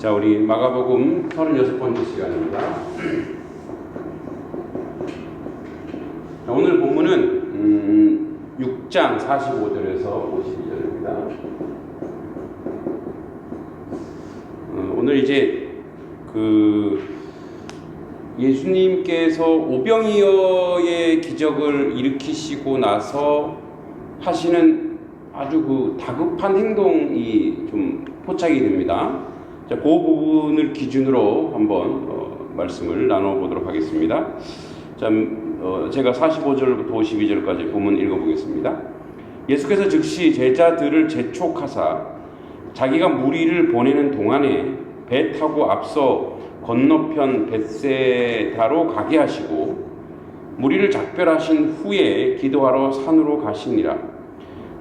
자, 우리 마가복음 36번째 시간입니다. 자, 오늘 본문은 음, 6장 45절에서 52절입니다. 어, 오늘 이제 그 예수님께서 오병이어의 기적을 일으키시고 나서 하시는 아주 그 다급한 행동이 좀 포착이 됩니다. 자, 그 부분을 기준으로 한번 어, 말씀을 나눠보도록 하겠습니다. 자, 어, 제가 45절부터 52절까지 본문 읽어보겠습니다. 예수께서 즉시 제자들을 재촉하사 자기가 무리를 보내는 동안에 배 타고 앞서 건너편 벳세다로 가게 하시고 무리를 작별하신 후에 기도하러 산으로 가시니라.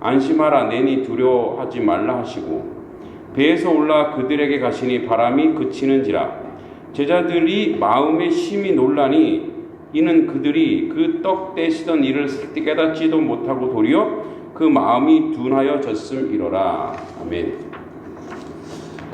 안심하라 내니 두려워하지 말라 하시고 배에서 올라 그들에게 가시니 바람이 그치는지라 제자들이 마음에 심히 놀라니 이는 그들이 그 떡 떼시던 일을 깨닫지도 못하고 도리어 그 마음이 둔하여 졌음이로라 아멘.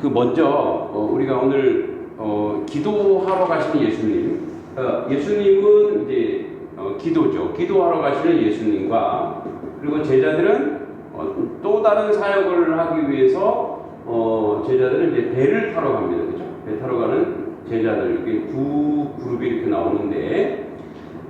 그 먼저 어, 우리가 오늘 어, 기도하러 가시는 예수님, 어, 예수님은 이제 어, 기도죠. 기도하러 가시는 예수님과 그리고 제자들은 어, 또 다른 사역을 하기 위해서 어, 제자들은 이제 배를 타러 갑니다. 그죠? 배 타러 가는 제자들 이렇게 두 그룹이 이렇게 나오는데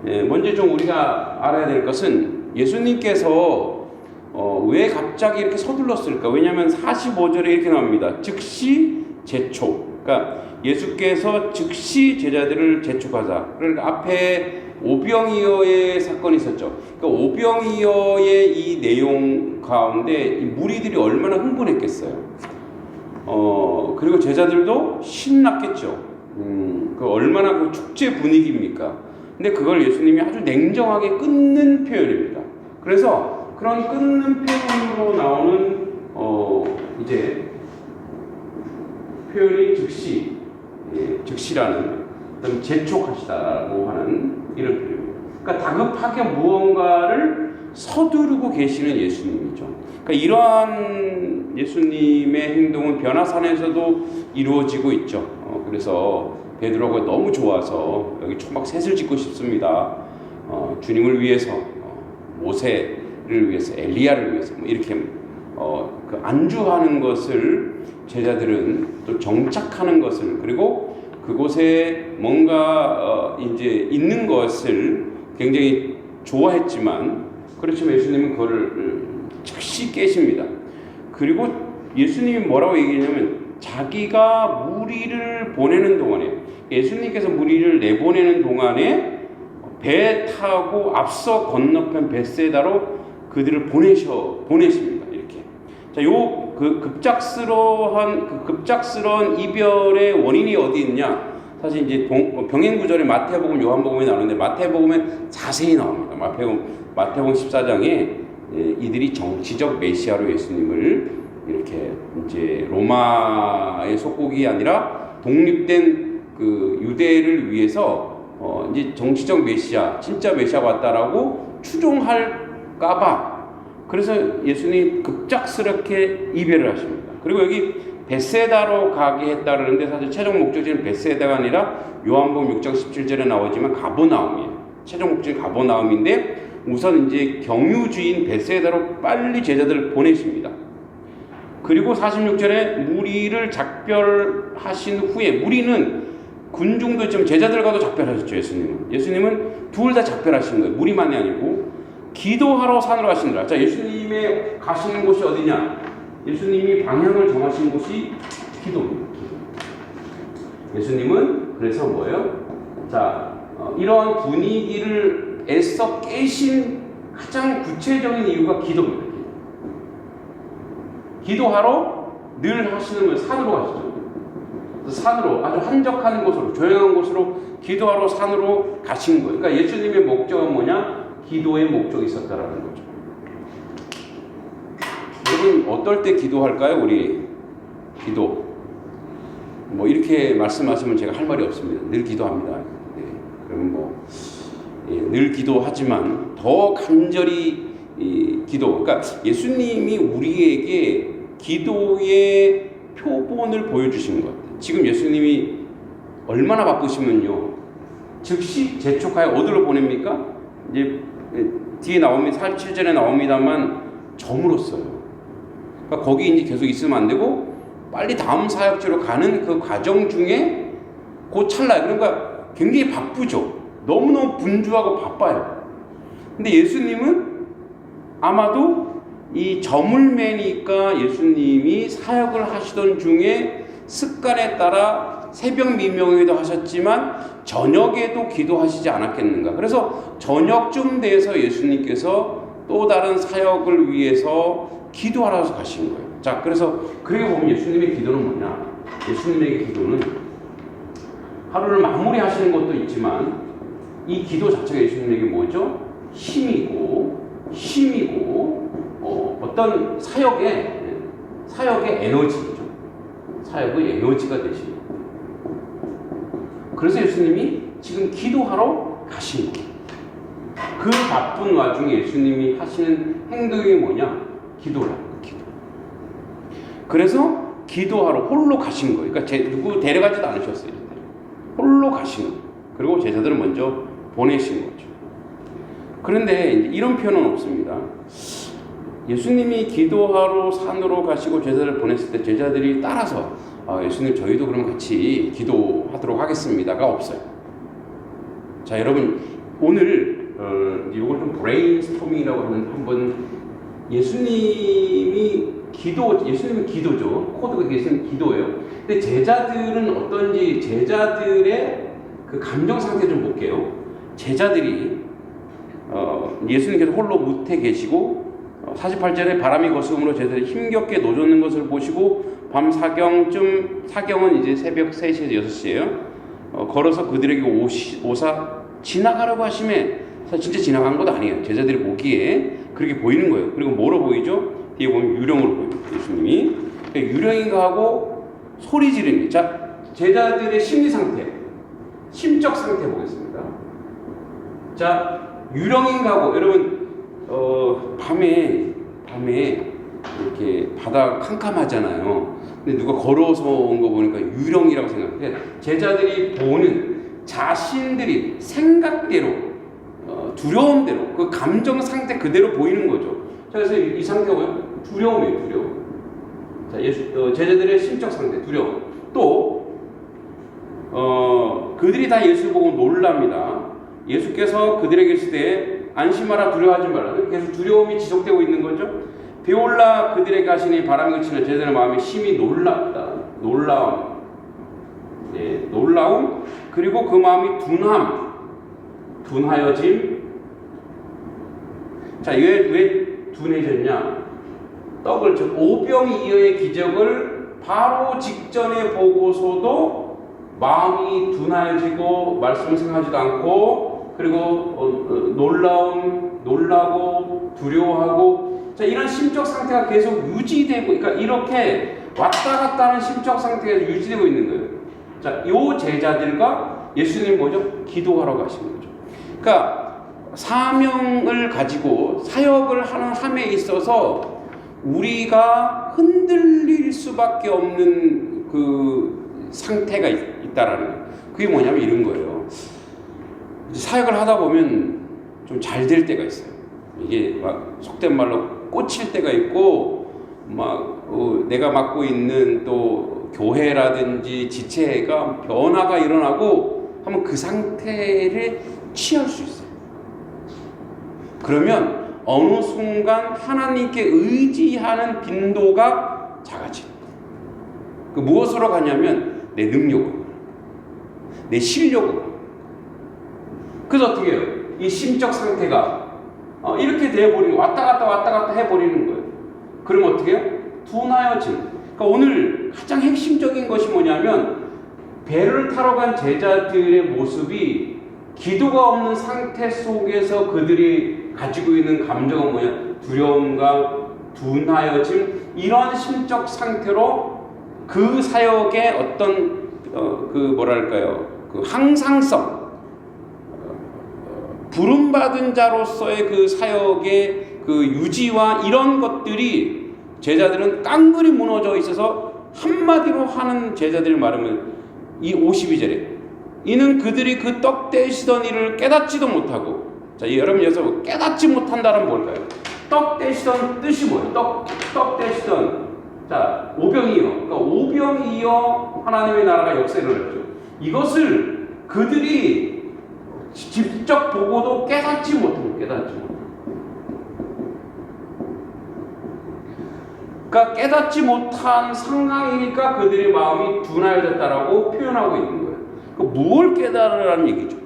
예, 먼저 좀 우리가 알아야 될 것은 예수님께서 어, 왜 갑자기 이렇게 서둘렀을까? 왜냐하면 45절에 이렇게 나옵니다. 즉시 재촉. 그러니까 예수께서 즉시 제자들을 재촉하자. 그러니까 앞에 오병이어의 사건이 있었죠. 그러니까 오병이어의 이 내용 가운데 이 무리들이 얼마나 흥분했겠어요. 어, 그리고 제자들도 신났겠죠. 음, 그 얼마나 그 축제 분위기입니까? 근데 그걸 예수님이 아주 냉정하게 끊는 표현입니다. 그래서 그런 끊는 표현으로 나오는 어 이제 표현이 즉시 예, 즉시라는 어떤 재촉하시다라고 하는 이런 표현입니다. 그러니까 다급하게 무언가를 서두르고 계시는 예수님이죠. 그러니까 이러한 예수님의 행동은 변화산에서도 이루어지고 있죠. 어, 그래서 베드로가 너무 좋아서 여기 초막 셋을 짓고 싶습니다. 어, 주님을 위해서 어, 모세를 위해서 엘리야를 위해서 뭐 이렇게 어, 그 안주하는 것을 제자들은 또 정착하는 것을 그리고 그곳에 뭔가 어, 이제 있는 것을 굉장히 좋아했지만 그렇지만 예수님은 그거를 즉시 깨십니다. 그리고 예수님이 뭐라고 얘기했냐면 자기가 무리를 보내는 동안에 예수님께서 무리를 내보내는 동안에 배 타고 앞서 건너편 벳세다로 그들을 보내셔 보내십니다. 이렇게. 자, 요 그 급작스러운 그 급작스러운 이별의 원인이 어디 있냐? 사실 이제 동, 병행 구절에 마태복음, 요한복음에 나오는데 마태복음에 자세히 나옵니다. 마태복음 마태복음 14장에 예, 이들이 정치적 메시아로 예수님을 이렇게 이제 로마의 속국이 아니라 독립된 그 유대를 위해서 어 이제 정치적 메시아, 진짜 메시아 왔다라고 추종할까봐 그래서 예수님 급작스럽게 이별을 하십니다. 그리고 여기 베세다로 가게 했다 그러는데 사실 최종 목적지는 베세다가 아니라 요한복음 6장 17절에 나오지만 가보나움이에요. 최종 목적이 가보나움인데 우선 이제 경유주인 베세다로 빨리 제자들을 보내십니다. 그리고 46절에 무리를 작별하신 후에 무리는 군중도 좀 제자들과도 작별하셨죠 예수님은 예수님은 둘 다 작별하신 거예요 무리만이 아니고 기도하러 산으로 가시느라 자 예수님의 가시는 곳이 어디냐 예수님이 방향을 정하신 곳이 기도입니다 기도. 예수님은 그래서 뭐예요 자 어, 이러한 분위기를 애써 깨신 가장 구체적인 이유가 기도입니다 기도하러 늘 하시는 걸 산으로 가시죠. 산으로 아주 한적한 곳으로 조용한 곳으로 기도하러 산으로 가신 거예요. 그러니까 예수님의 목적은 뭐냐? 기도의 목적이 있었다라는 거죠. 여러분 어떨 때 기도할까요? 우리 기도. 뭐 이렇게 말씀하시면 제가 할 말이 없습니다. 늘 기도합니다. 네. 그러면 뭐 예, 늘 기도하지만 더 간절히 이 기도. 그러니까 예수님이 우리에게 기도의 표본을 보여주신 것. 지금 예수님이 얼마나 바쁘시면요. 즉시 재촉하여 어디로 보냅니까? 이제 예, 뒤에 나옵니다. 47절에 나옵니다만 점으로 써요. 그러니까 거기 이제 계속 있으면 안 되고 빨리 다음 사역지로 가는 그 과정 중에 그 찰나에 그러니까 굉장히 바쁘죠. 너무너무 분주하고 바빠요. 근데 예수님은 아마도 이 점을 매니까 예수님이 사역을 하시던 중에 습관에 따라 새벽 미명에도 하셨지만 저녁에도 기도하시지 않았겠는가. 그래서 저녁쯤 돼서 예수님께서 또 다른 사역을 위해서 기도하러 가신 거예요. 자, 그래서 그렇게 보면 예수님의 기도는 뭐냐? 예수님의 기도는 하루를 마무리하시는 것도 있지만 이 기도 자체가 예수님에게 뭐죠? 힘이고 힘이고 어, 어떤 사역의 사역의 에너지죠. 사역의 에너지가 되시는 그래서 예수님이 지금 기도하러 가신 거예요. 그 바쁜 와중에 예수님이 하시는 행동이 뭐냐? 기도라는. 기도. 그래서 기도하러 홀로 가신 거예요. 그러니까 제, 누구 데려가지도 않으셨어요. 홀로 가신 거예요. 그리고 제자들을 먼저 보내신 거죠. 그런데 이런 표현은 없습니다. 예수님이 기도하러 산으로 가시고 제자를 보냈을 때 제자들이 따라서 아, 예수님 저희도 그럼 같이 기도 하도록 하겠습니다가 없어요. 자 여러분 오늘 어, 이걸 좀 브레인스토밍이라고 하는 한번 예수님이 기도 예수님은 기도죠 코드가 예수님 기도예요. 근데 제자들은 어떤지 제자들의 그 감정 상태 좀 볼게요. 제자들이 어, 예수님께서 홀로 무태 계시고 48절에 바람이 거스름으로 제자들이 힘겹게 노젓는 것을 보시고 밤 사경쯤 사경은 이제 새벽 3시에서 6시예요. 어, 걸어서 그들에게 오시, 오사 지나가라고 하심에 사실 진짜 지나간 것도 아니에요. 제자들이 보기에 그렇게 보이는 거예요. 그리고 뭐로 보이죠? 뒤에 보면 유령으로 보여요. 예수님이 그러니까 유령인가 하고 소리 지르니 자 제자들의 심리 상태, 심적 상태 보겠습니다. 자 유령인가 하고 여러분 어, 밤에 밤에 이렇게 바다 캄캄하잖아요. 근데 누가 걸어서 온 거 보니까 유령이라고 생각해. 제자들이 보는 자신들이 생각대로 어, 두려움대로 그 감정 상태 그대로 보이는 거죠. 자, 그래서 이, 이 상태가? 두려움이에요, 두려움. 자, 예수, 어, 제자들의 심적 상태, 두려움. 또 어, 그들이 다 예수 보고 놀랍니다. 예수께서 그들에게 때 안심하라 두려워하지 말라. 계속 두려움이 지속되고 있는 거죠. 베올라 그들에게 하시니 바람이 그치는 제자들의 마음이 심히 놀랍다. 놀라움. 네, 놀라움. 그리고 그 마음이 둔함. 둔하여짐. 자, 왜, 왜 둔해졌냐? 떡을, 즉, 오병이어의 기적을 바로 직전에 보고서도 마음이 둔해지고 말씀을 생각하지도 않고 그리고 어, 어, 놀라움, 놀라고 두려워하고 자 이런 심적 상태가 계속 유지되고 그러니까 이렇게 왔다 갔다 하는 심적 상태가 유지되고 있는 거예요. 자, 요 제자들과 예수님 뭐죠? 기도하러 가신 거죠. 그러니까 사명을 가지고 사역을 하는 함에 있어서 우리가 흔들릴 수밖에 없는 그 상태가 있, 있다라는 거예요. 그게 뭐냐면 이런 거예요. 사역을 하다 보면 좀 잘 될 때가 있어요. 이게 막 속된 말로 꽂힐 때가 있고 막 어, 내가 맡고 있는 또 교회라든지 지체가 변화가 일어나고 하면 그 상태를 취할 수 있어요. 그러면 어느 순간 하나님께 의지하는 빈도가 작아져요. 그 무엇으로 가냐면 내 능력으로, 내 실력으로. 그래서 어떻게 해요? 이 심적 상태가 어, 이렇게 돼버리는 왔다 갔다 왔다 갔다 해버리는 거예요. 그럼 어떻게 해요? 둔하여짐. 그러니까 오늘 가장 핵심적인 것이 뭐냐면 배를 타러 간 제자들의 모습이 기도가 없는 상태 속에서 그들이 가지고 있는 감정은 뭐냐? 두려움과 둔하여짐 이런 심적 상태로 그 사역의 어떤 어, 그 뭐랄까요? 그 항상성 부름 받은 자로서의 그 사역의 그 유지와 이런 것들이 제자들은 깡그리 무너져 있어서 한마디로 하는 제자들을 말하면 이 52절에 이는 그들이 그 떡 떼시던 일을 깨닫지도 못하고 자 여러분 여기서 깨닫지 못한다는 뭘까요? 떡 떼시던 뜻이 뭐예요? 떡, 떡 떼시던 자 오병이어 그러니까 오병이어 하나님의 나라가 역사에 일어났죠 이것을 그들이 직접 보고도 깨닫지 못하고 깨닫지 못하고 그러니까 깨닫지 못한 상황이니까 그들의 마음이 둔하여졌다라고 표현하고 있는 거예요. 그 무엇을 깨달으라는 얘기죠.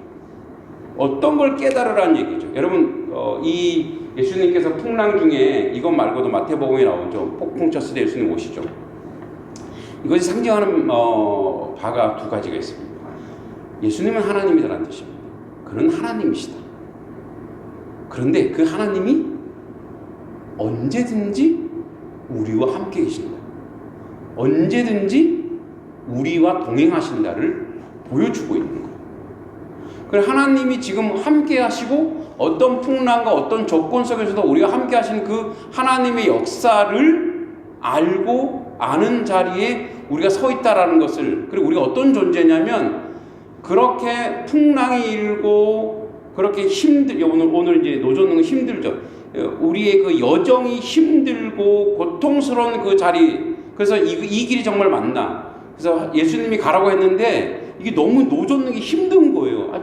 어떤 걸 깨달으라는 얘기죠. 여러분 어, 이 예수님께서 풍랑 중에 이것 말고도 마태복음에 나오죠. 폭풍 쳤을 때 예수님 오시죠. 이것이 상징하는 어, 바가 두 가지가 있습니다. 예수님은 하나님이라는 뜻입니다. 그는 하나님이시다. 그런데 그 하나님이 언제든지 우리와 함께 계신다. 언제든지 우리와 동행하신다를 보여주고 있는 거예요. 그래서 하나님이 지금 함께 하시고 어떤 풍랑과 어떤 조건 속에서도 우리가 함께 하시는 그 하나님의 역사를 알고 아는 자리에 우리가 서 있다라는 것을 그리고 우리가 어떤 존재냐면 그렇게 풍랑이 일고 그렇게 힘들 오늘 오늘 이제 노조는 힘들죠. 우리의 그 여정이 힘들고 고통스러운 그 자리. 그래서 이, 이 길이 정말 맞나. 그래서 예수님이 가라고 했는데 이게 너무 노젓는 게 힘든 거예요. 아,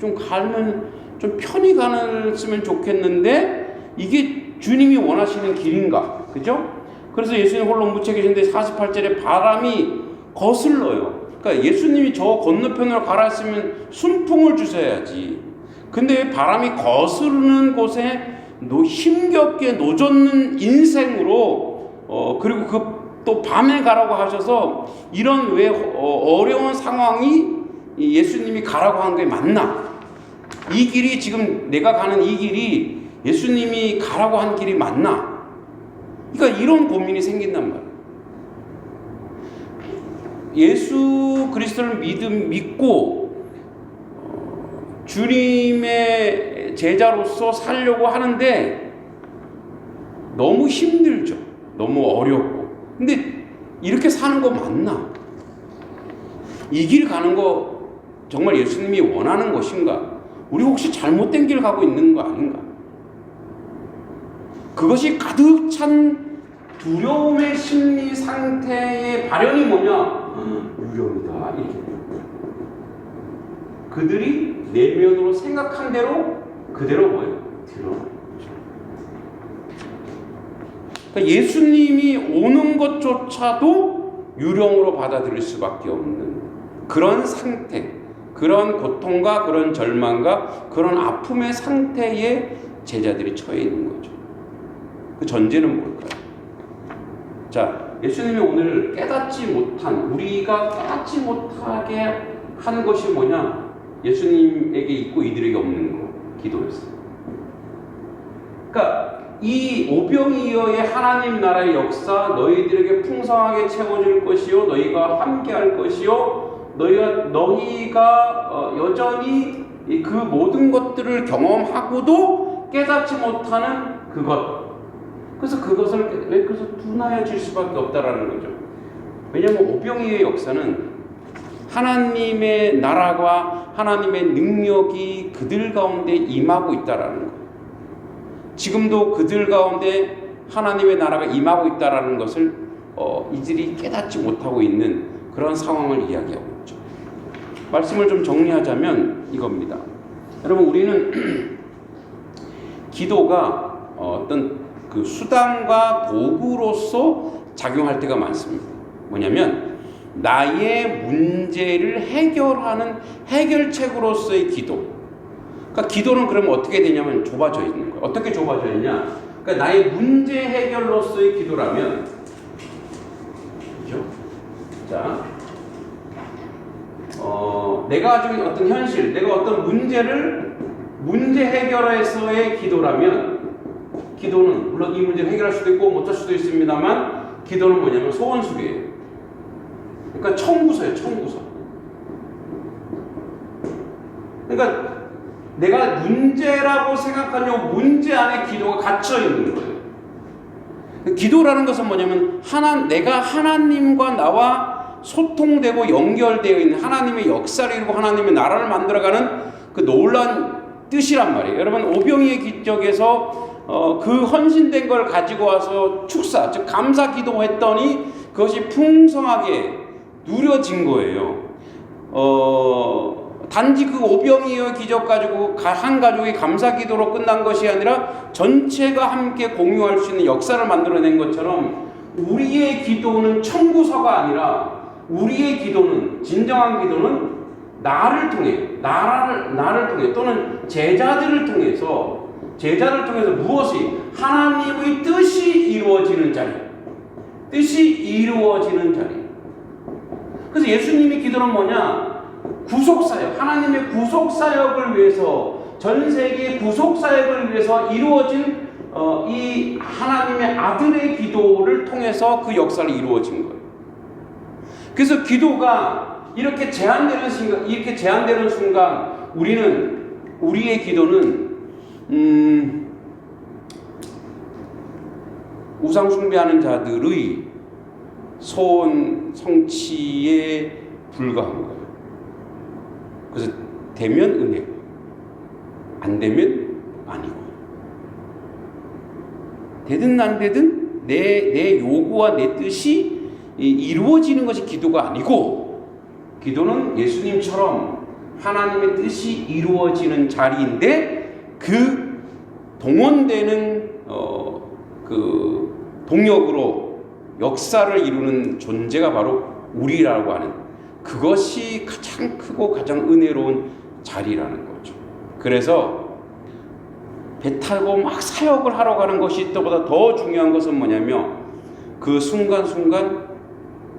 좀 가면 좀 편히 가는으면 좋겠는데 이게 주님이 원하시는 길인가. 그죠? 그래서 예수님 홀로 묻혀 계신데 48절에 바람이 거슬러요 그러니까 예수님이 저 건너편으로 가라 했으면 순풍을 주셔야지 근데 바람이 거스르는 곳에 노, 힘겹게 노젓는 인생으로 어, 그리고 그 또 밤에 가라고 하셔서 이런 왜 어, 어려운 상황이 예수님이 가라고 한 게 맞나? 이 길이 지금 내가 가는 이 길이 예수님이 가라고 한 길이 맞나? 그러니까 이런 고민이 생긴단 말이에요. 예수 그리스도를 믿음 믿고 어, 주님의 제자로서 살려고 하는데 너무 힘들죠. 너무 어렵고. 근데 이렇게 사는 거 맞나? 이 길 가는 거 정말 예수님이 원하는 것인가? 우리 혹시 잘못된 길 가고 있는 거 아닌가? 그것이 가득 찬 두려움의 심리 상태의 발현이 뭐냐? 유령이다. 이렇게. 그들이 내면으로 생각한 대로 그대로 뭐예요? 드러나. 그러니까 예수님이 오는 것조차도 유령으로 받아들일 수밖에 없는 그런 상태, 그런 고통과 그런 절망과 그런 아픔의 상태에 제자들이 처해 있는 거죠. 그 전제는 뭘까요? 자, 예수님이 오늘 깨닫지 못한, 우리가 깨닫지 못하게 한 것이 뭐냐? 예수님에게 있고 이들에게 없는 거, 기도였어요. 그러니까 이 오병이어의 하나님 나라의 역사 너희들에게 풍성하게 채워질 것이요 너희가 함께할 것이요 너희가 너희가 어, 여전히 그 모든 것들을 경험하고도 깨닫지 못하는 그것 그래서 그것을 왜 그래서 둔하여질 수밖에 없다라는 거죠. 왜냐하면 오병이의 역사는 하나님의 나라가 하나님의 능력이 그들 가운데 임하고 있다라는 거. 지금도 그들 가운데 하나님의 나라가 임하고 있다라는 것을 어, 이들이 깨닫지 못하고 있는 그런 상황을 이야기하고 있죠. 말씀을 좀 정리하자면 이겁니다. 여러분 우리는 기도가 어떤 그 수단과 도구로서 작용할 때가 많습니다. 뭐냐면 나의 문제를 해결하는 해결책으로서의 기도. 그러니까 기도는 그러면 어떻게 되냐면 좁아져 있는 거예요. 어떻게 좁아져 있냐? 그러니까 나의 문제 해결로서의 기도라면, 그죠? 자, 내가 가지고 어떤 현실, 내가 어떤 문제를 문제 해결에서의 기도라면 기도는 물론 이 문제를 해결할 수도 있고 못할 수도 있습니다만 기도는 뭐냐면 소원술이에요. 그러니까 청구서예요, 청구서. 그러니까 내가 문제라고 생각하는 요 문제 안에 기도가 갇혀 있는 거예요. 기도라는 것은 뭐냐면 하나 내가 하나님과 나와 소통되고 연결되어 있는 하나님의 역사를 이루고 하나님의 나라를 만들어가는 그 놀라운 뜻이란 말이에요. 여러분 오병이의 기적에서 어, 그 헌신된 걸 가지고 와서 축사 즉 감사 기도했더니 그것이 풍성하게 누려진 거예요. 어, 단지 그 오병이의 기적 가지고 한 가족이 감사 기도로 끝난 것이 아니라 전체가 함께 공유할 수 있는 역사를 만들어낸 것처럼 우리의 기도는 청구서가 아니라 우리의 기도는 진정한 기도는 나를 통해 나라를 나를 통해 또는 제자들을 통해서 제자를 통해서 무엇이 하나님의 뜻이 이루어지는 자리. 뜻이 이루어지는 자리. 그래서 예수님의 기도는 뭐냐? 구속사역, 하나님의 구속사역을 위해서 전 세계 구속사역을 위해서 이루어진 어, 이 하나님의 아들의 기도를 통해서 그 역사를 이루어진 거예요. 그래서 기도가 이렇게 제한되는 순간, 이렇게 제한되는 순간 우리는 우리의 기도는 음, 우상 숭배하는 자들의 소원 성취에 불과한 거예요. 그래서 되면 은혜고 안 되면 아니고 되든 안 되든 내, 내 요구와 내 뜻이 이루어지는 것이 기도가 아니고 기도는 예수님처럼 하나님의 뜻이 이루어지는 자리인데 그 동원되는 어, 그 동력으로 역사를 이루는 존재가 바로 우리라고 하는 그것이 가장 크고 가장 은혜로운 자리라는 거죠. 그래서 배 타고 막 사역을 하러 가는 것이 또보다 더 중요한 것은 뭐냐면 그 순간순간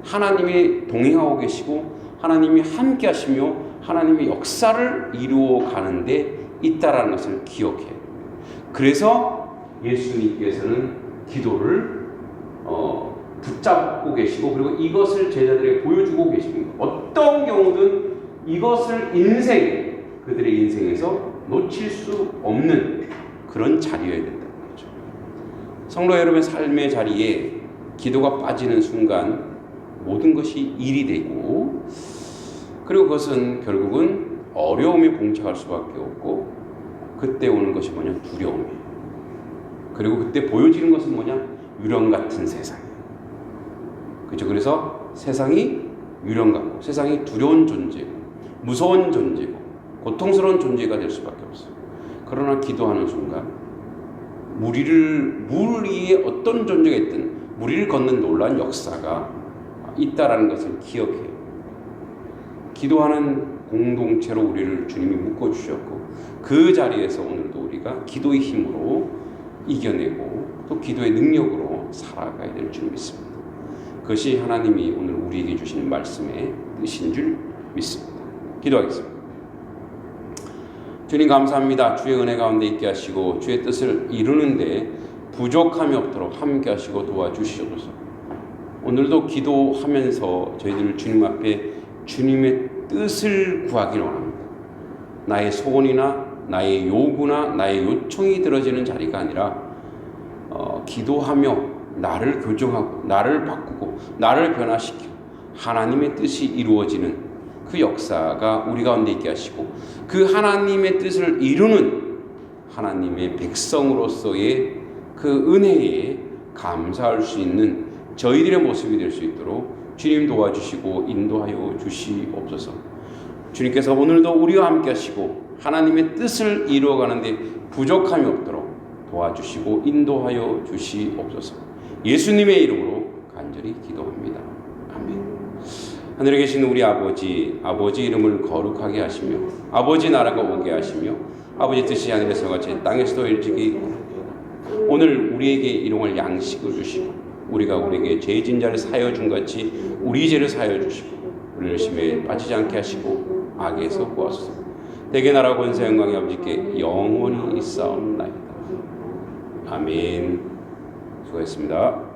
하나님이 동행하고 계시고 하나님이 함께 하시며 하나님의 역사를 이루어 가는데 있다라는 것을 기억해요. 그래서 예수님께서는 기도를 어, 붙잡고 계시고 그리고 이것을 제자들에게 보여주고 계십니다. 어떤 경우든 이것을 인생 그들의 인생에서 놓칠 수 없는 그런 자리여야 된다는 거죠. 성도 여러분의 삶의 자리에 기도가 빠지는 순간 모든 것이 일이 되고 그리고 그것은 결국은 어려움에 봉착할 수밖에 없고 그때 오는 것이 뭐냐 두려움이에요. 그리고 그때 보여지는 것은 뭐냐 유령 같은 세상. 그렇죠. 그래서 세상이 유령 같고 세상이 두려운 존재고 무서운 존재고 고통스러운 존재가 될 수밖에 없어요. 그러나 기도하는 순간 무리를 물 위에 어떤 존재가 있든 무리를 걷는 놀라운 역사가 있다라는 것을 기억해요. 기도하는 공동체로 우리를 주님이 묶어 주셨고 그 자리에서 오늘도 우리가 기도의 힘으로 이겨내고 또 기도의 능력으로 살아가야 될 줄 믿습니다. 그것이 하나님이 오늘 우리에게 주시는 말씀의 뜻인 줄 믿습니다. 기도하겠습니다. 주님 감사합니다. 주의 은혜 가운데 있게 하시고 주의 뜻을 이루는데 부족함이 없도록 함께 하시고 도와주시옵소서. 오늘도 기도하면서 저희들 주님 앞에 주님의 뜻을 구하기를 원합니다. 나의 소원이나 나의 요구나 나의 요청이 들어지는 자리가 아니라 어, 기도하며 나를 교정하고 나를 바꾸고 나를 변화시켜 하나님의 뜻이 이루어지는 그 역사가 우리 가운데 있게 하시고 그 하나님의 뜻을 이루는 하나님의 백성으로서의 그 은혜에 감사할 수 있는 저희들의 모습이 될 수 있도록 주님 도와주시고 인도하여 주시옵소서. 주님께서 오늘도 우리와 함께 하시고 하나님의 뜻을 이루어가는데 부족함이 없도록 도와주시고 인도하여 주시옵소서. 예수님의 이름으로 간절히 기도합니다. 아멘. 하늘에 계신 우리 아버지, 아버지 이름을 거룩하게 하시며 아버지 나라가 오게 하시며 아버지 뜻이 하늘에서 같이 땅에서도 일찍이 오늘 우리에게 일용할 양식을 주시고 우리가 우리에게 죄진 자를 사여 준 같이 우리 죄를 사여 주시고 우리를 심에 빠지지 않게 하시고 악에서 구하소서. 대개 나라 권세 영광의 아버지께 영원히 있사옵나이다. 아멘. 수고했습니다.